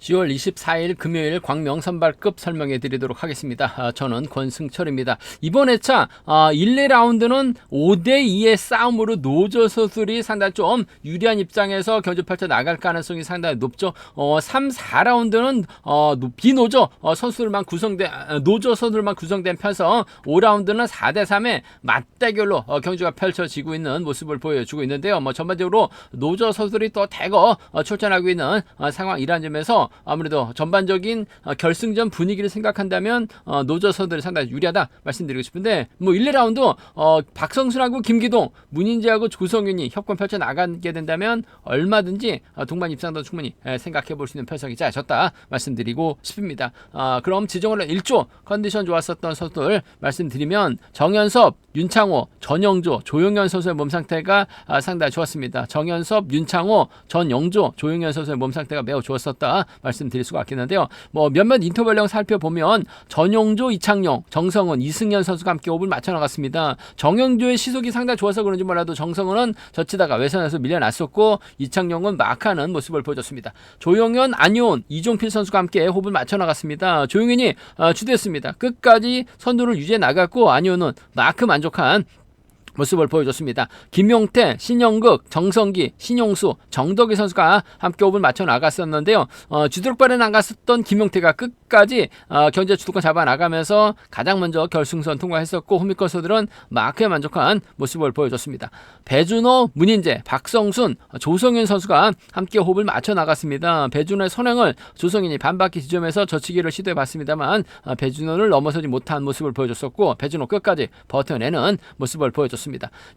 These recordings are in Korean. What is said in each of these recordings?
10월 24일 금요일 광명 선발급 설명해 드리도록 하겠습니다. 아, 저는 권승철입니다. 이번 회차 아, 1, 2라운드는 5대2의 싸움으로 노조 선수들이 상당히 좀 유리한 입장에서 경주 펼쳐 나갈 가능성이 상당히 높죠. 어, 3, 4라운드는 어, 비노조 어, 선수들만 구성된 아, 노조 선수들만 구성된 편성 5라운드는 4대3의 맞대결로 어, 경주가 펼쳐지고 있는 모습을 보여주고 있는데요. 뭐 전반적으로 노조 선수들이 또 대거 어, 출전하고 있는 어, 상황이라는 점에서 아무래도 전반적인 어, 결승전 분위기를 생각한다면 어, 노조 선수들이 상당히 유리하다 말씀드리고 싶은데 뭐 1, 2라운드 어, 박성순하고 김기동, 문인재하고 조성윤이 협권 펼쳐 나가게 된다면 얼마든지 어, 동반 입상도 충분히 에, 생각해 볼 수 있는 편성이 짜졌다 말씀드리고 싶습니다. 아, 그럼 지정으로 1조 컨디션 좋았었던 선수들 말씀드리면 정현섭, 윤창호, 전영조, 조용현 선수의 몸 상태가 아, 상당히 좋았습니다. 정현섭, 윤창호, 전영조, 조용현 선수의 몸 상태가 매우 좋았었다 말씀드릴 수가 있겠는데요. 뭐 몇몇 인터벌령 살펴보면 전용조, 이창용, 정성은, 이승현 선수가 함께 호흡을 맞춰 나갔습니다. 정영조의 시속이 상당히 좋아서 그런지 몰라도 정성은은 젖히다가 외선에서 밀려났었고 이창용은 막하는 모습을 보여줬습니다. 조용현, 안효은, 이종필 선수가 함께 호흡을 맞춰 나갔습니다. 조용현이 어, 주도했습니다. 끝까지 선두를 유지해 나갔고 안효은은 마크 만족한 모습을 보여줬습니다. 김용태, 신영극, 정성기, 신용수, 정덕희 선수가 함께 호흡을 맞춰 나갔었는데요. 어, 주도력발에 나갔었던 김용태가 끝까지 어, 경제 주도권 잡아 나가면서 가장 먼저 결승선 통과했었고 호미권 선수들은 마크에 만족한 모습을 보여줬습니다. 배준호, 문인재, 박성순, 조성현 선수가 함께 호흡을 맞춰 나갔습니다. 배준호의 선행을 조성현이 반바퀴 지점에서 젖히기를 시도해봤습니다만 어, 배준호를 넘어서지 못한 모습을 보여줬었고 배준호 끝까지 버텨내는 모습을 보여줬습니다.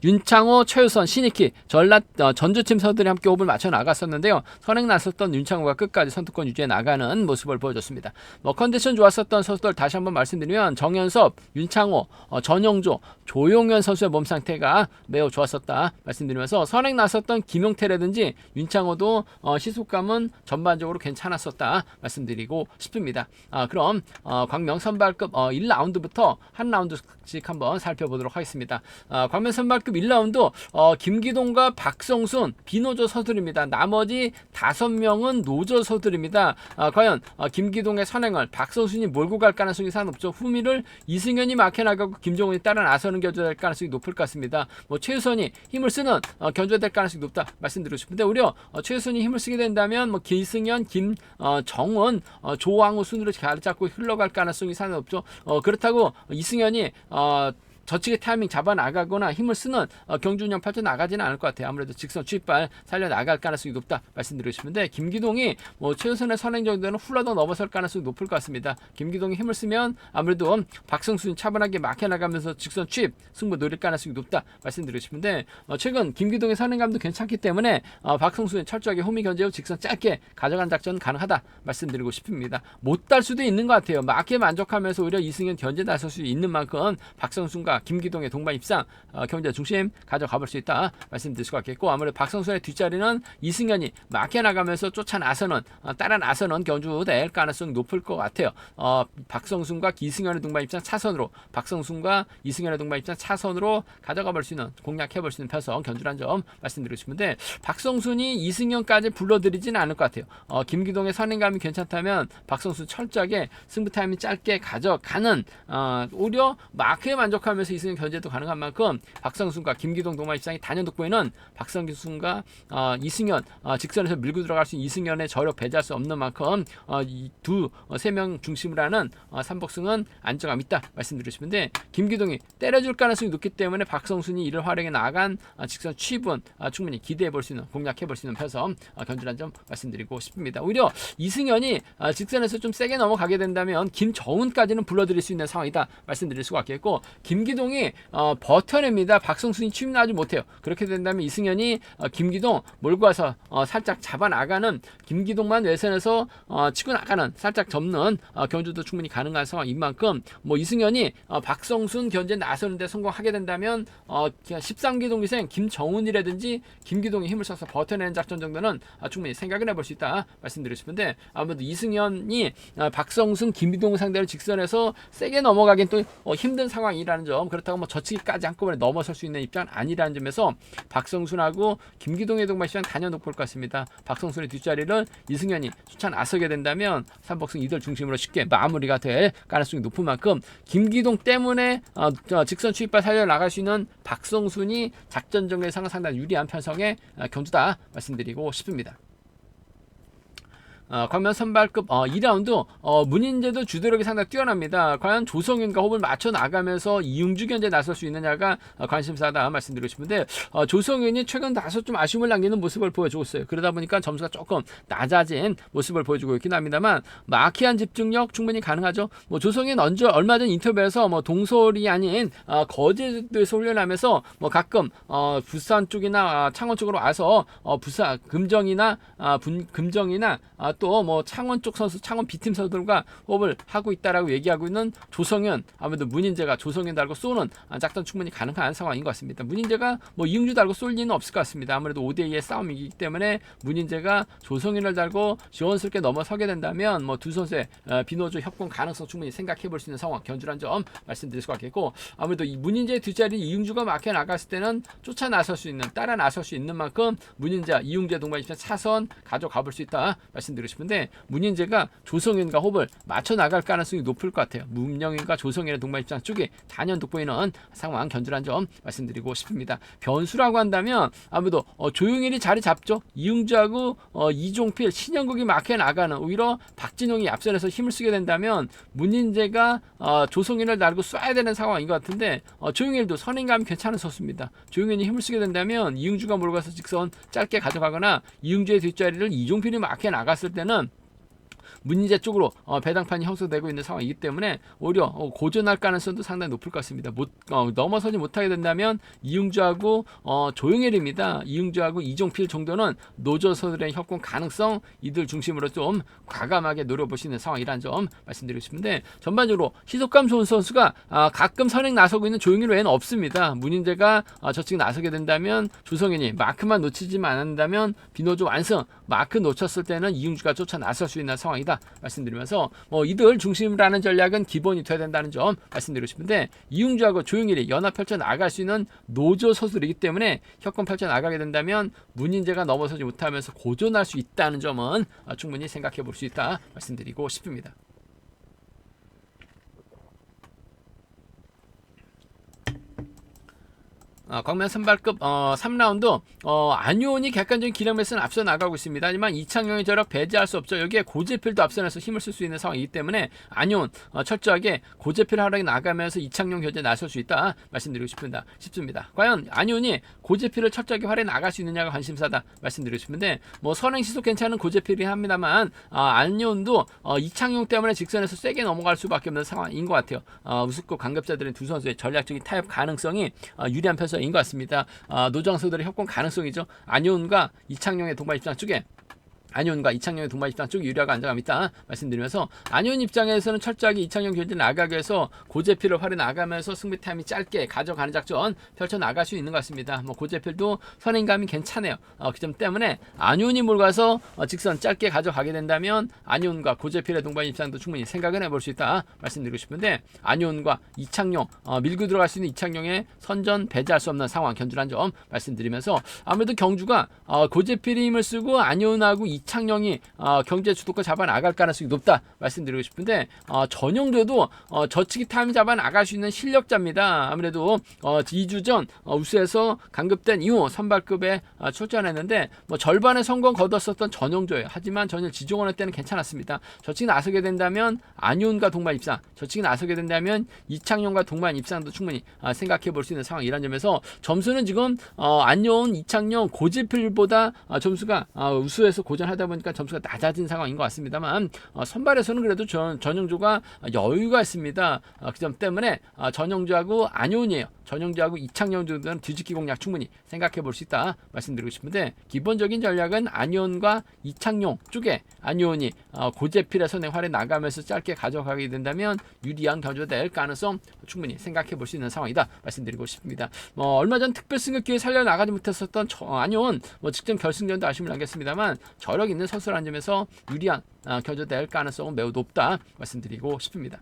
윤창호, 최우선, 신익희, 전라 어, 전주팀 선수들이 함께 호흡을 맞춰 나갔었는데요. 선행 났었던 윤창호가 끝까지 선두권 유지해 나가는 모습을 보여줬습니다. 뭐 컨디션 좋았었던 선수들 다시 한번 말씀드리면 정현섭, 윤창호, 어, 전영조, 조용현 선수의 몸 상태가 매우 좋았었다 말씀드리면서 선행 났었던 김용태라든지 윤창호도 어, 시속감은 전반적으로 괜찮았었다 말씀드리고 싶습니다. 아, 그럼 어, 광명 선발급 어, 1라운드부터 한 라운드씩 한번 살펴보도록 하겠습니다. 아, 광명 선발급 1라운드 어, 김기동과 박성순 비노조 선수들입니다. 나머지 다섯 명은 노조 선수들입니다. 아, 과연 어, 김기동의 선행을 박성순이 몰고 갈 가능성이 높죠. 후미를 이승현이 막혀나가고 김종훈이 따라 나서는 견주될 가능성이 높을 것 같습니다. 뭐 최우선이 힘을 쓰는 어, 견주가 될 가능성이 높다 말씀드리고 싶은데 오히려 어, 최우선이 힘을 쓰게 된다면 뭐 기승현, 김정은, 어, 조왕우 순으로 잘 잡고 흘러갈 가능성이 높죠. 어, 그렇다고 이승현이 어, 저측의 타이밍 잡아 나가거나 힘을 쓰는 어, 경주운영 펼쳐 나가지는 않을 것 같아요. 아무래도 직선 취입발 살려 나갈 가능성이 높다 말씀드리고 싶은데 김기동이 뭐 최우선의 선행 정도는 훌라더 넘어설 가능성이 높을 것 같습니다. 김기동이 힘을 쓰면 아무래도 박성순이 차분하게 막혀 나가면서 직선 취입 승부 노릴 가능성이 높다 말씀드리고 싶은데 어, 최근 김기동의 선행감도 괜찮기 때문에 어, 박성순이 철저하게 호미 견제 후 직선 짧게 가져가는 작전 가능하다 말씀드리고 싶습니다. 못달 수도 있는 것 같아요. 막에 만족하면서 오히려 이승현 견제 나설 수 있는 만큼 박성순과 김기동의 동반 입상 어, 경제 중심 가져가 볼 수 있다 말씀드릴 수가 있겠고 아무래도 박성순의 뒷자리는 이승현이 막혀 나가면서 쫓아 나서는 어, 따라 나서는 경주 될 가능성이 높을 것 같아요. 어, 박성순과 이승현의 동반 입상 차선으로 박성순과 이승현의 동반 입상 차선으로 가져가 볼 수 있는 공략해 볼 수 있는 편성 견주란 점 말씀드리고 싶은데 박성순이 이승현까지 불러들이지는 않을 것 같아요. 어, 김기동의 선행감이 괜찮다면 박성순 철저하게 승부 타임이 짧게 가져가는 어, 오히려 마크에 만족하면서 이승현 견제도 가능한 만큼 박성순과 김기동 동반 입상이 단연 돋보이는 박성순과 어, 이승현 어, 직선에서 밀고 들어갈 수 있는 이승현의 저력 배제할 수 없는 만큼 어, 이두세 명 중심으로 하는 어, 삼복승은 안정감 있다 말씀드리고 싶은데 김기동이 때려줄 가능성이 높기 때문에 박성순이 이를 활용해 나간 어, 직선 취입은 어, 충분히 기대해 볼 수 있는 공략해 볼 수 있는 편성 어, 견주란 점 말씀드리고 싶습니다. 오히려 이승현이 어, 직선에서 좀 세게 넘어가게 된다면 김정훈까지는 불러들일 수 있는 상황이다 말씀드릴 수가 있겠고 김기 동이 어, 버텨냅니다. 박성순이 취임 나지 못해요. 그렇게 된다면 이승현이 어, 김기동 몰고 와서 어, 살짝 잡아 나가는 김기동만 외선에서 어, 치고 나가는 살짝 접는 어, 견주도 충분히 가능한 상황인 만큼 뭐 이승현이 어, 박성순 견제 나서는데 성공하게 된다면 어, 13기 동 기생 김정훈이라든지 김기동이 힘을 써서 버텨내는 작전 정도는 어, 충분히 생각을 해볼 수 있다 말씀드리고 싶은데 아무래도 이승현이 어, 박성순 김기동 상대로 직선에서 세게 넘어가긴 또 어, 힘든 상황이라는 점점 그렇다고 뭐 저치기까지 한꺼번에 넘어설 수 있는 입장은 아니라는 점에서 박성순하고 김기동의 동반 시장 단연 높을 것 같습니다. 박성순의 뒷자리를 이승현이 쫓아 나서게 된다면 삼복승 이들 중심으로 쉽게 마무리가 될 가능성이 높은 만큼 김기동 때문에 어, 저 직선 추입발 살려 나갈 수 있는 박성순이 작전 정례상 상당히 유리한 편성의 어, 경주다 말씀드리고 싶습니다. 어, 광면 선발급 어, 2라운드 어, 문인재도 주도력이 상당히 뛰어납니다. 과연 조성윤과 호흡을 맞춰 나가면서 이용주 견제 나설 수 있느냐가 어, 관심사다 말씀드리고 싶은데 어, 조성윤이 최근 다소 좀 아쉬움을 남기는 모습을 보여주고 있어요. 그러다 보니까 점수가 조금 낮아진 모습을 보여주고 있긴 합니다만 마키한 집중력 충분히 가능하죠. 뭐 조성윤 언제 얼마 전 인터뷰에서 뭐 동솔이 아닌 어, 거제도에서 훈련하면서 뭐 가끔 어, 부산 쪽이나 아, 창원 쪽으로 와서 어, 부산 금정이나 아, 분, 금정이나 아, 또 뭐 창원 쪽 선수, 창원 B팀 선수들과 호흡을 하고 있다라고 얘기하고 있는 조성현 아무래도 문인재가 조성현 달고 쏘는 아, 작전 충분히 가능한 상황인 것 같습니다. 문인재가 뭐 이응주 달고 쏠 리는 없을 것 같습니다. 아무래도 5대2의 싸움이기 때문에 문인재가 조성현을 달고 지원스럽게 넘어서게 된다면 뭐 두 선수의 어, 비노조 협공 가능성 충분히 생각해 볼 수 있는 상황 견주란 점 말씀드릴 수 같겠고 아무래도 이 문인재 뒷자리 이응주가 막혀 나갔을 때는 쫓아 나설 수 있는 따라 나설 수 있는 만큼 문인재 이응재 동반 입장 차선 가져가 볼 수 있다 말씀드리고 싶은데 문인재가 조성현과 호흡을 맞춰 나갈 가능성이 높을 것 같아요. 문영인과 조성현의 동반 입장 쪽에 단연 돋보이는 상황 견주란 점 말씀드리고 싶습니다. 변수라고 한다면 아무래도 어, 조용일이 자리 잡죠. 이응주하고 어, 이종필 신영국이 막혀 나가는 오히려 박진영이 앞선에서 힘을 쓰게 된다면 문인재가 어, 조성현을 달고 쏴야 되는 상황인 것 같은데 어, 조용일도 선행감이 괜찮은 선수입니다. 조용일이 힘을 쓰게 된다면 이응주가 몰아가서 직선 짧게 가져가거나 이응주의 뒷자리를 이종필이 막혀 나갔을 때는 문인재 쪽으로 어, 배당판이 형성되고 있는 상황이기 때문에 오히려 어, 고전할 가능성도 상당히 높을 것 같습니다. 못, 어, 넘어서지 못하게 된다면 이응주하고 어, 조용일입니다. 이응주하고 이종필 정도는 노조선들의 협공 가능성 이들 중심으로 좀 과감하게 노려보시는 상황이라는 점 말씀드리고 싶은데 전반적으로 희속감 좋은 선수가 아, 가끔 선행 나서고 있는 조용일 외에는 없습니다. 문인재가 아, 저측 나서게 된다면 조성현이 마크만 놓치지만 않는다면 비노조 완성 마크 놓쳤을 때는 이응주가 쫓아 나설 수 있는 상황이다 말씀드리면서 뭐 이들 중심으로 하는 전략은 기본이 돼야 된다는 점 말씀드리고 싶은데 이응주하고 조용일이 연합 펼쳐 나갈 수 있는 노조 선수들이기 때문에 협권 펼쳐 나가게 된다면 문인재가 넘어서지 못하면서 고전할 수 있다는 점은 아, 충분히 생각해 볼 수 있다 말씀드리고 싶습니다. 어, 광면 선발급 어, 3라운드 어, 안효원이 객관적인 기량에서는 앞서 나가고 있습니다. 하지만 이창용의 저력 배제할 수 없죠. 여기에 고재필도 앞선에서 힘을 쓸 수 있는 상황이기 때문에 안효원 어, 철저하게 고재필 하락이 나가면서 이창용 견제 나설 수 있다 말씀드리고 싶습니다. 싶습니다. 과연 안효원이 고재필을 철저하게 활에 나갈 수 있느냐가 관심사다 말씀드리고 싶은데 뭐 선행 시속 괜찮은 고재필이 합니다만 어, 안효원도 어, 이창용 때문에 직선에서 세게 넘어갈 수밖에 없는 상황인 것 같아요. 어, 우습고 강급자들은 두 선수의 전략적인 타협 가능성이 어, 유리한 편 서. 인것 같습니다. 아, 노정수들의 협공 가능성이죠. 안효은과 이창용의 동반 입장 쪽에 안효은과 이창용의 동반 입장 쪽 유리하고 안정감 있다 말씀드리면서 안효은 입장에서는 철저하게 이창용 견제 나가기 위해서 고재필을 활에 나가면서 승리 타임이 짧게 가져가는 작전 펼쳐 나갈 수 있는 것 같습니다. 뭐 고재필도 선행감이 괜찮아요. 어, 그 점 때문에 안효은이 몰가서 어, 직선 짧게 가져가게 된다면 안효은과 고재필의 동반 입장도 충분히 생각을 해볼 수 있다 말씀드리고 싶은데 안효은과 이창용 어, 밀고 들어갈 수 있는 이창용의 선전 배제할 수 없는 상황 견주란 점 말씀드리면서 아무래도 경주가 어, 고재필이 힘을 쓰고 안효은하고 이 창용이 어, 경제 주도권 잡아 나갈 가능성이 높다 말씀드리고 싶은데 어, 전용도도 어, 저치기 타임 잡아 나갈 수 있는 실력자입니다. 아무래도 어, 2주 전 어, 우수에서 강급된 이후 선발급에 어, 출전했는데 뭐 절반의 성공 거뒀었던 전용조예요. 하지만 전일 지종원의 때는 괜찮았습니다. 저치기 나서게 된다면 안윤과 동반 입상, 저치기 나서게 된다면 이창용과 동반 입상도 충분히 어, 생각해 볼 수 있는 상황이란 점에서 점수는 지금 어, 안윤, 이창용, 고지필보다 어, 점수가 어, 우수에서 고전 하다 보니까 점수가 낮아진 상황인 것 같습니다만 어, 선발에서는 그래도 전, 전용조가 여유가 있습니다. 어, 그점 때문에 어, 전용조하고 안윤이에요. 전용조하고 이창용 정도는 뒤집기 공략 충분히 생각해 볼 수 있다 말씀드리고 싶은데 기본적인 전략은 안효원과 이창용 쪽에 안효원이 어, 고재필의 선에 활에 나가면서 짧게 가져가게 된다면 유리한 견조될 가능성 충분히 생각해 볼 수 있는 상황이다 말씀드리고 싶습니다. 뭐 얼마 전 특별 승격기에 살려 나가지 못했었던 안효원 뭐 직전 결승전도 아쉬움을 남겼습니다만 저력 있는 선수라는 점에서 유리한 어, 견조될 가능성은 매우 높다 말씀드리고 싶습니다.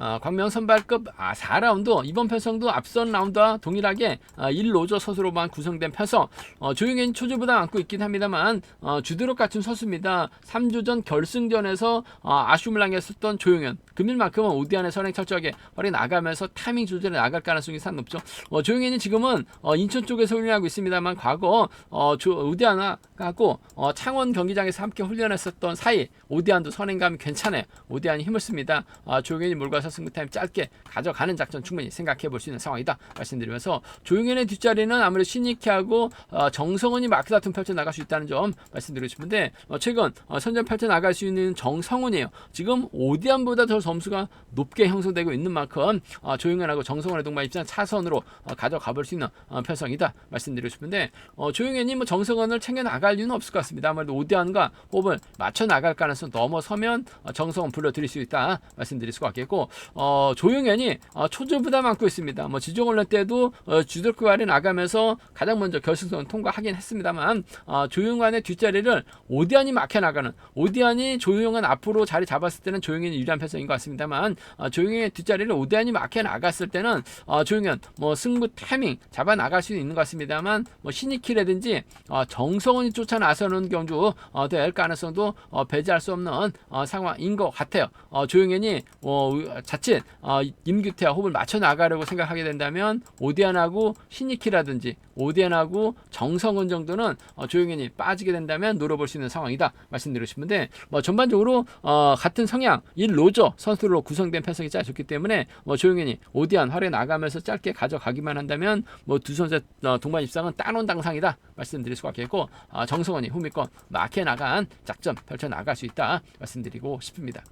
어, 광명 선발급 아, 4라운드 이번 편성도 앞선 라운드와 동일하게 어, 1로저 선수로만 구성된 편성 어, 조용현 초조부담 안고 있긴 합니다만 어, 주드록 같은 선수입니다. 3주전 결승전에서 어, 아쉬움을 남겼었던 조용현 금일만큼은 오디안의 선행 철저하게 허리 나가면서 타이밍 조절에 나갈 가능성이 상 높죠. 어, 조용현이 지금은 어, 인천 쪽에서 훈련하고 있습니다만 과거 어, 조, 오디안하고 어, 창원 경기장에서 함께 훈련했었던 사이 오디안도 선행감이 괜찮아요. 오디안이 힘을 씁니다. 아, 조용현이 몰가서 승부 타임 짧게 가져가는 작전 충분히 생각해 볼 수 있는 상황이다 말씀드리면서 조용현의 뒷자리는 아무래도 신익희하고 어, 정성원이 마크 다툼 펼쳐 나갈 수 있다는 점 말씀드리고 싶은데 어, 최근 어, 선전 펼쳐 나갈 수 있는 정성원이에요. 지금 오디안보다 더 점수가 높게 형성되고 있는 만큼 어, 조용현하고 정성원의 동반 입장 차선으로 어, 가져가 볼 수 있는 어, 편성이다 말씀드리고 싶은데 어, 조용현이 뭐 정성원을 챙겨 나갈 이유는 없을 것 같습니다. 아무래도 오디안과 호흡을 맞춰 나갈 가능성 넘어서면 어, 정성원 불러드릴 수 있다 말씀드릴 수가 있겠고 어, 조용현이 어, 초조 부담 안고 있습니다. 뭐 지종훈련 때도 어, 아래 나가면서 가장 먼저 결승선 통과하긴 했습니다만 어, 조용환의 뒷자리를 오디안이 막혀 나가는 오디안이 조용한 앞으로 자리 잡았을 때는 조용현이 유리한 편성인 것 같습니다만 어, 조용현의 뒷자리를 오디안이 막혀 나갔을 때는 어, 조용현 뭐 승부 타이밍 잡아 나갈 수 있는 것 같습니다만 뭐 신이키라든지 어, 정성원이 쫓아 나서는 경주 어, 될 가능성도 어, 배제할 수 없는 어, 상황인 것 같아요. 어, 조용현이 어, 자칫 어, 임규태와 호흡을 맞춰 나가려고 생각하게 된다면 오디안하고 신이키라든지 오디안하고 정성원 정도는 어, 조용현이 빠지게 된다면 노려볼 수 있는 상황이다 말씀드리고 싶은데 뭐 전반적으로 어, 같은 성향 이 로저 선수로 구성된 편성이 짜 좋기 때문에 뭐 조용현이 오디안 활에 나가면서 짧게 가져가기만 한다면 뭐 두 선수의 어, 동반 입상은 따놓은 당상이다 말씀드릴 수가 있겠고 어, 정성원이 후미권 마케 나간 작전 펼쳐 나갈 수 있다 말씀드리고 싶습니다.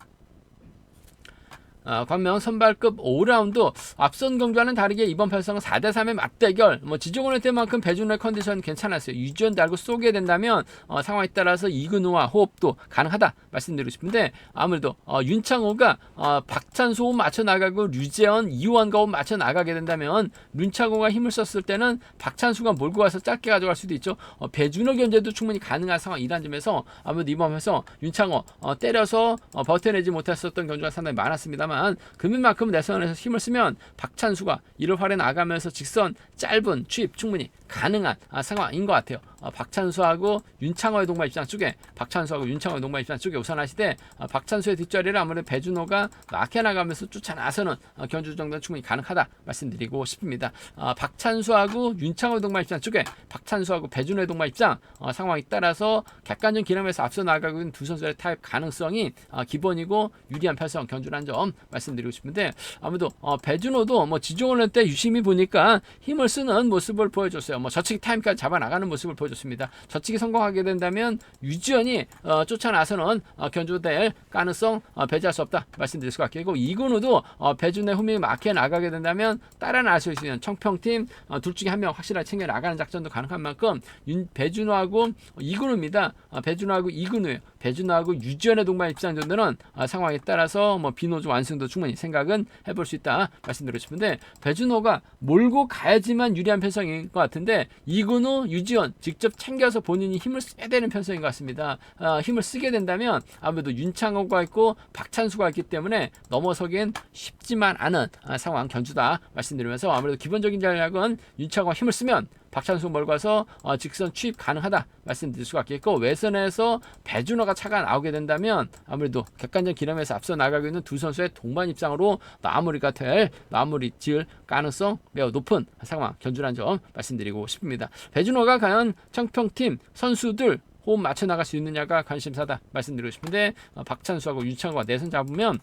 어, 광명 선발급 5라운드 앞선 경주와는 다르게 이번 편성은 4대3의 맞대결. 뭐 지종원의 때만큼 배준호의 컨디션 괜찮았어요. 유지원 달고 쏘게 된다면 어, 상황에 따라서 이근우와 호흡도 가능하다 말씀드리고 싶은데 아무래도 어, 윤창호가 어, 호흡 맞춰 나가고 류재현 이호환과 맞춰 나가게 된다면 윤창호가 힘을 썼을 때는 박찬수가 몰고 와서 짧게 가져갈 수도 있죠. 어, 배준호 견제도 충분히 가능한 상황이라는 점에서 아무래도 이번 편에서 윤창호 어, 때려서 어, 버텨내지 못했었던 경주가 상당히 많았습니다만 금일만큼 내 선에서 힘을 쓰면 박찬수가 이를 활에 나가면서 직선 짧은 추입 충분히 가능한 아, 상황인 것 같아요. 어, 박찬수하고 윤창호의 동반 입장 쪽에 박찬수하고 윤창호의 동반 입장 쪽에 우선하시되 어, 박찬수의 뒷자리를 아무래도 배준호가 막혀 나가면서 쫓아 나서는 어, 견주 정도는 충분히 가능하다 말씀드리고 싶습니다. 어, 박찬수하고 윤창호의 동반 입장 쪽에 박찬수하고 배준호의 동반 입장 어, 상황에 따라서 객관적 기념에서 앞서 나가고 있는 두 선수의 타입 가능성이 어, 기본이고 유리한 편성 견주라는 점 말씀드리고 싶은데 아무래도 어, 배준호도 뭐 지종을 때 유심히 보니까 힘을 쓰는 모습을 보여줬어요. 뭐 저치기 타임까지 잡아 나가는 모습을 보여줬습니다. 저치기 성공하게 된다면 유지현이 어, 쫓아 나서는 어, 견주될 가능성 어, 배제할 수 없다 말씀드릴 수가 있겠고 이근우도 어, 배준의 후미 막혀 나가게 된다면 따라 나갈 수 있는 청평팀 어, 둘 중에 한 명 확실하게 챙겨 나가는 작전도 가능한 만큼 윤, 배준호하고 이근우입니다. 어, 배준호하고 이근우예요. 배준호하고 유지현의 동반 입장 정도는 어, 상황에 따라서 뭐 비노조 완 승도 충분히 생각은 해볼 수 있다 말씀드리고 싶은데 배준호가 몰고 가야지만 유리한 편성인 것 같은데 이근우, 유지현 직접 챙겨서 본인이 힘을 써야 되는 편성인 것 같습니다. 어, 힘을 쓰게 된다면 아무래도 윤창호가 있고 박찬수가 있기 때문에 넘어서기엔 쉽지만 않은 아, 상황 견주다 말씀드리면서 아무래도 기본적인 전략은 윤창호가 힘을 쓰면 박찬수 와서 어, 직선 취입 가능하다 말씀드릴 수가 있겠고 외선에서 배준호가 차가 나오게 된다면 아무래도 객관적 기념에서 앞서 나가고 있는 두 선수의 동반 입장으로 마무리가 될 마무리 지을 가능성 매우 높은 상황 견주란 점 말씀드리고 싶습니다. 배준호가 과연 청평팀 선수들 호흡 맞춰 나갈 수 있느냐가 관심사다 말씀드리고 싶은데 어, 박찬수하고 윤창호가 내선 잡으면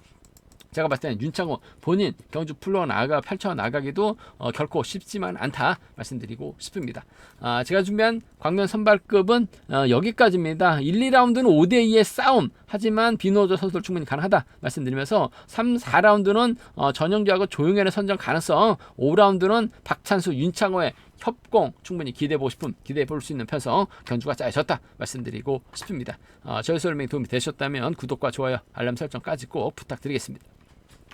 제가 봤을 때는 윤창호 본인 경주 풀러 나가 펼쳐 나가기도 어, 결코 쉽지만 않다 말씀드리고 싶습니다. 아, 제가 준비한 광면 선발급은 어, 여기까지입니다. 1, 2라운드는 5대 2의 싸움 하지만 비노조 선수들 충분히 가능하다 말씀드리면서 3, 4라운드는 어, 전영주하고 조용현의 선정 가능성 5라운드는 박찬수, 윤창호의 협공 충분히 기대해 보고 싶은 기대해 볼 수 있는 편성 견주가 짜여졌다 말씀드리고 싶습니다. 어, 저희 설명이 도움이 되셨다면 구독과 좋아요 알람 설정까지 꼭 부탁드리겠습니다.